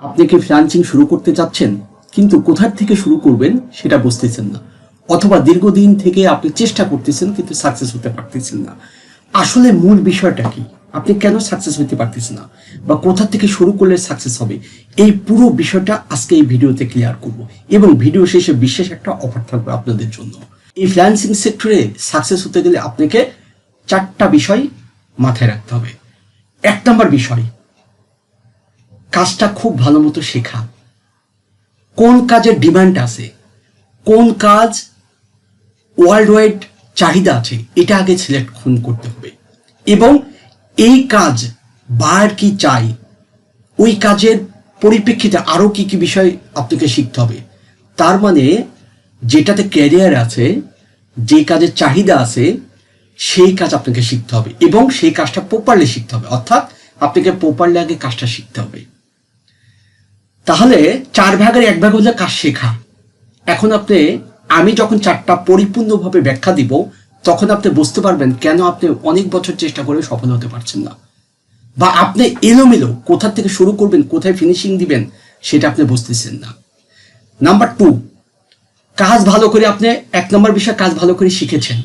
আপনি কি ফ্রিল্যান্সিং শুরু করতে চাচ্ছেন? কিন্তু কোথার থেকে শুরু করবেন সেটা বুঝতেছেন না। অথবা দীর্ঘদিন থেকে আপনি চেষ্টা করতেছেন কিন্তু সাকসেস হতে পারতেছেন না। আসলে মূল বিষয়টা কি? আপনি কেন সাকসেস হতে পারতেছেন না? বা কোথা থেকে শুরু করলে সাকসেস হবে? এই পুরো বিষয়টা আজকে এই ভিডিওতে ক্লিয়ার করব। এবং ভিডিও শেষে বিশেষ একটা অফার থাকবে আপনাদের জন্য। এই ফ্রিল্যান্সিং সেক্টরে সাকসেস হতে গেলে আপনাকে চারটা বিষয় মাথায় রাখতে হবে। এক নম্বর বিষয় কাজটা খুব ভালো মতো শেখা। কোন কাজের ডিমান্ড আছে? কোন কাজ ওয়ার্ল্ড ওয়াইড চাহিদা আছে? এটা আগে সিলেক্ট করতে হবে। এবং এই কাজ বার কি চাই? ওই কাজের পরিপ্রেক্ষিতে আরও কি কি বিষয় আপনাকে শিখতে হবে। তার মানে যেটাতে ক্যারিয়ার আছে, যে কাজের চাহিদা আছে, সেই কাজ আপনাকে শিখতে হবে এবং সেই কাজটা প্রপারলি শিখতে হবে। অর্থাৎ আপনাকে প্রপারলি আগে কাজটা শিখতে হবে। তাহলে চার ভাগের এক ভাগ হলে কাজ শেখা এখন আপনি, আমি যখন চারটা পরিপূর্ণভাবে ব্যাখ্যা দিব, তখন আপনি বুঝতে পারবেন কেন আপনি অনেক বছর চেষ্টা করে সফল হতে পারছেন না। বা আপনি এলোমেলো কোথা থেকে শুরু করবেন, কোথায় ফিনিশিং দিবেন, সেটা আপনি বুঝতেছেন না। নাম্বার টু কাজ ভালো করে আপনি, এক নম্বর বিষয়, কাজ ভালো করে শিখেছেন।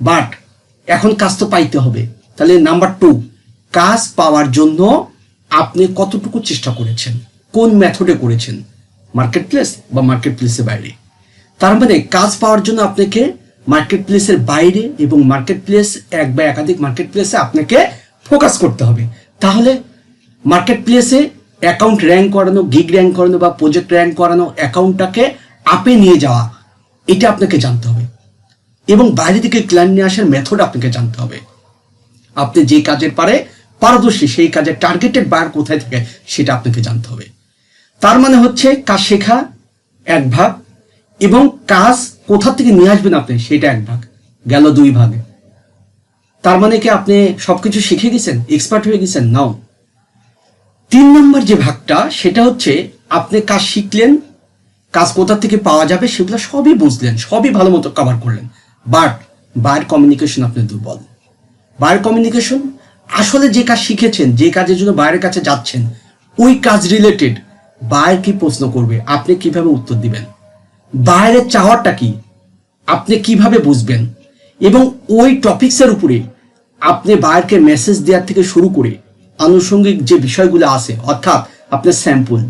বাট এখন কাজ তো পাইতে হবে। তাহলে নাম্বার টু কাজ পাওয়ার জন্য আপনি কতটুকু চেষ্টা করেছেন? কোন মেথডে করেছেন? মার্কেট প্লেস বা মার্কেট প্লেসের বাইরে? তার মানে কাজ পাওয়ার জন্য আপনাকে মার্কেট প্লেসের বাইরে এবং মার্কেট প্লেস এক বা একাধিক মার্কেট প্লেসে আপনাকে ফোকাস করতে হবে। তাহলে মার্কেট প্লেসে অ্যাকাউন্ট র্যাঙ্ক করানো গিগ র্যাঙ্ক করানো বা প্রজেক্ট র্যাঙ্ক করানো অ্যাকাউন্টটাকে আপে নিয়ে যাওয়া, এটা আপনাকে জানতে হবে। এবং বাইরে থেকে ক্লায়েন্ট নিয়ে আসার মেথড আপনাকে জানতে হবে। আপনি যে কাজের পারে পারদর্শী, সেই কাজের টার্গেটেড বার কোথায় থাকে, সেটা আপনাকে জানতে হবে। তার মানে হচ্ছে কাজ শেখা এক ভাগ এবং কাজ কোথা থেকে নিয়ে আসবেন আপনি সেটা এক ভাগ, গেল দুই ভাগে। তার মানে কি আপনি সবকিছু শিখে গেছেন এক্সপার্ট হয়ে গেছেন? নাও তিন নম্বর যে ভাগটা, সেটা হচ্ছে আপনি কাজ শিখলেন, কাজ কোথা থেকে পাওয়া যাবে সেগুলো সবই বুঝলেন, সবই ভালো মতো কভার করলেন। বাট বায়ের কমিউনিকেশন আপনি দুর্বল। বায়ের কমিউনিকেশন আসলে যে কাজ শিখেছেন, যে কাজের জন্য বাইরের কাছে যাচ্ছেন, ওই কাজ রিলেটেড বায়ের কি প্রশ্ন করবে? আপনি কীভাবে উত্তর দিবেন? বাইরের চাওয়াটা কি? আপনি কীভাবে বুঝবেন? এবং ওই টপিক্সের উপরে আপনি বায়ারকে মেসেজ দেওয়ার থেকে শুরু করে আনুষঙ্গিক যে বিষয়গুলো আছে, অর্থাৎ আপনার স্যাম্পল,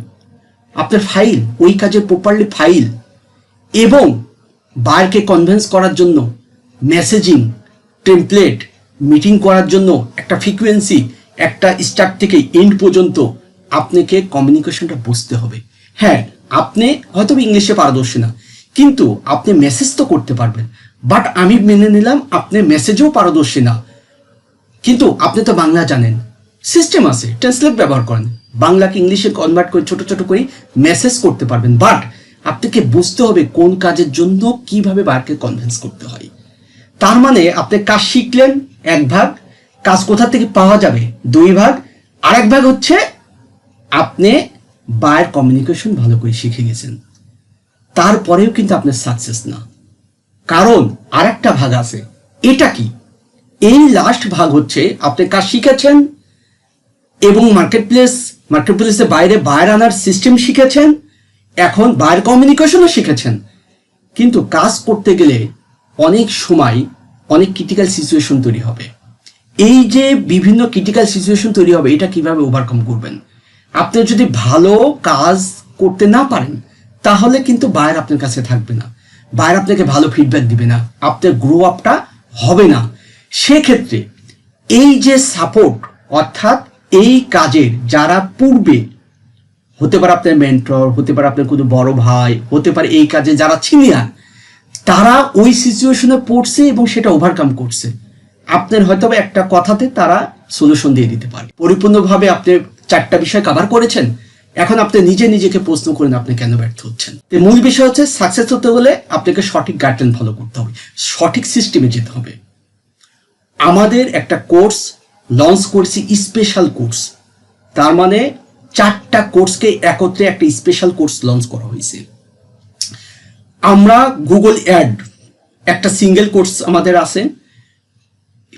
আপনার ফাইল, ওই কাজে প্রপারলি ফাইল, এবং বায়ারকে কনভেন্স করার জন্য মেসেজিং টেমপ্লেট মিটিং করার জন্য একটা ফ্রিকুয়েন্সি একটা স্টার্ট থেকে এন্ড পর্যন্ত আপনাকে কমিউনিকেশনটা বুঝতে হবে। হ্যাঁ আপনি হয়তো ইংলিশে পারদর্শী না, কিন্তু আপনি মেসেজ তো করতে পারবেন। বাট আমি মেনে নিলাম আপনি মেসেজেও পারদর্শী না। কিন্তু আপনি তো বাংলা জানেন। সিস্টেম আছে ট্রান্সলেট ব্যবহার করেন। বাংলাকে ইংলিশে কনভার্ট করে ছোট ছোট করে মেসেজ করতে পারবেন। বাট আপনাকে বুঝতে হবে কোন কাজের জন্য কীভাবে বারকে কনভিন্স করতে হয়। তার মানে আপনি কাজ শিখলেন এক ভাগ, কাজ কোথা থেকে পাওয়া যাবে দুই ভাগ আর এক ভাগ হচ্ছে আপনি বায়ের কমিউনিকেশন ভালো করে শিখে গেছেন। তারপরেও কিন্তু আপনার সাকসেস না। কারণ আর একটা ভাগ আছে। এটা কি? এই লাস্ট ভাগ হচ্ছে আপনি কাজ শিখেছেন এবং মার্কেট প্লেস মার্কেট প্লেসের বাইরে বায়ের আনার সিস্টেম শিখেছেন, এখন বায়ের কমিউনিকেশনও শিখেছেন। কিন্তু কাজ করতে গেলে অনেক সময় অনেক ক্রিটিক্যাল সিচুয়েশন তৈরি হবে। এই যে বিভিন্ন ক্রিটিক্যাল সিচুয়েশন তৈরি হবে, এটা কীভাবে ওভারকাম করবেন? আপনি যদি ভালো কাজ করতে না পারেন, তাহলে কিন্তু বায়ার আপনার কাছে থাকবে না। বায়ার আপনাকে ভালো ফিডব্যাক দিবে না। আপনার গ্রো আপটা হবে না। সেক্ষেত্রে এই যে সাপোর্ট অর্থাৎ এই কাজের যারা পূর্বে, হতে পারে আপনার মেন্টর হতে পারে আপনার কোনো বড় ভাই, হতে পারে এই কাজে যারা সিনিয়র তারা ওই সিচুয়েশনে পড়ছে এবং সেটা ওভারকাম করছে। আপনার হয়তো একটা কথাতে তারা সলিউশন দিয়ে দিতে পারে। পরিপূর্ণভাবে আপনি চারটা বিষয় কভার করেছেন। এখন আপনি নিজে নিজেকে প্রশ্ন করেন আপনি কেন ব্যর্থ হচ্ছেন। মূল বিষয় হচ্ছে সাকসেস হতে হলে আপনাকে সঠিক গাইডলাইন ফলো করতে হবে। সঠিক সিস্টেমে যেতে হবে। আমাদের একটা কোর্স লঞ্চ করছি স্পেশাল কোর্স তার মানে চারটা কোর্সকে একত্রে একটা স্পেশাল কোর্স লঞ্চ করা হয়েছে। আমরা গুগল অ্যাড একটা সিঙ্গেল কোর্স আমাদের আছে।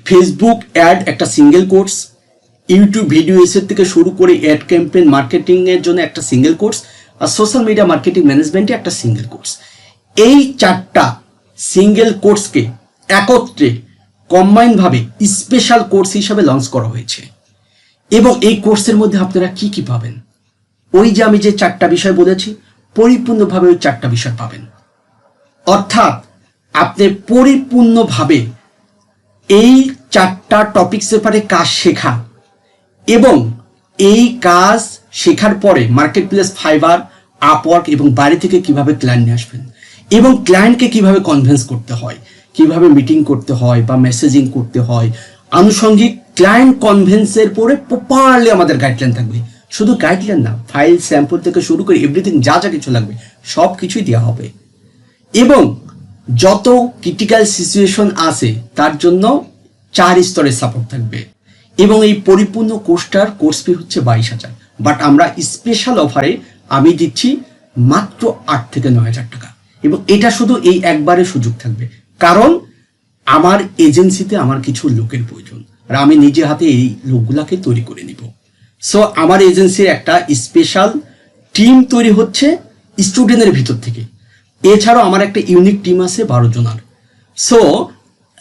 ফেসবুক অ্যাড একটা সিঙ্গেল কোর্স ইউটিউব ভিডিও এসের থেকে শুরু করে অ্যাড ক্যাম্পেন মার্কেটিং এর জন্য একটা সিঙ্গেল কোর্স আর সোশ্যাল মিডিয়া মার্কেটিং ম্যানেজমেন্টে একটা সিঙ্গেল কোর্স এই চারটা সিঙ্গেল কোর্সকে একত্রে কম্বাইন ভাবে স্পেশাল কোর্স হিসাবে লঞ্চ করা হয়েছে। এবং এই কোর্সের মধ্যে আপনারা কি কি পাবেন? ওই যে আমি যে চারটা বিষয় বলেছি, পরিপূর্ণভাবে ওই চারটা বিষয় পাবেন। অর্থাৎ আপনি পরিপূর্ণভাবে এই চারটা টপিক্সের পরে কাজ শেখা এবং এই কাজ শেখার পরে মার্কেট প্লেস ফাইবার আপওয়ার্ক এবং বাড়ি থেকে কীভাবে ক্লায়েন্ট নিয়ে আসবেন এবং ক্লায়েন্টকে কীভাবে কনভিন্স করতে হয়, কীভাবে মিটিং করতে হয় বা মেসেজিং করতে হয়, আনুষঙ্গিক ক্লায়েন্ট কনভেন্সের পরে প্রপারলি আমাদের গাইডলাইন থাকবে। শুধু গাইডলাইন না ফাইল স্যাম্পল থেকে শুরু করে এভরিথিং যা যা কিছু লাগবে, সব কিছুই দেওয়া হবে। এবং যত ক্রিটিক্যাল সিচুয়েশন আছে তার জন্য চার স্তরের সাপোর্ট থাকবে। এবং এই পরিপূর্ণ কোর্সটার কোর্স ফি হচ্ছে বাইশ হাজার। বাট আমরা স্পেশাল অফারে আমি দিচ্ছি মাত্র আট থেকে নয় হাজার টাকা। এবং এটা শুধু এই একবারে সুযোগ থাকবে। কারণ আমার এজেন্সিতে আমার কিছু লোকের প্রয়োজন আর আমি নিজে হাতে এই লোকগুলাকে তৈরি করে নিব। সো আমার এজেন্সির একটা স্পেশাল টিম তৈরি হচ্ছে স্টুডেন্টের ভিতর থেকে। এছাড়াও আমার একটা ইউনিক টিম আছে বারো জনার। সো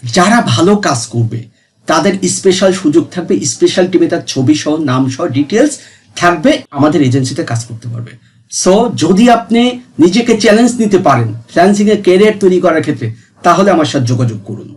যারা ভালো কাজ করবে তাদের স্পেশাল সুযোগ থাকবে স্পেশাল টিমে তার ছবি সহ, নাম সহ ডিটেলস থাকবে, আমাদের এজেন্সিতে কাজ করতে পারবে। সো যদি আপনি নিজেকে চ্যালেঞ্জ নিতে পারেন ফ্রিল্যান্সিং এর ক্যারিয়ার তৈরি করার ক্ষেত্রে, তাহলে আমার সাথে যোগাযোগ করুন।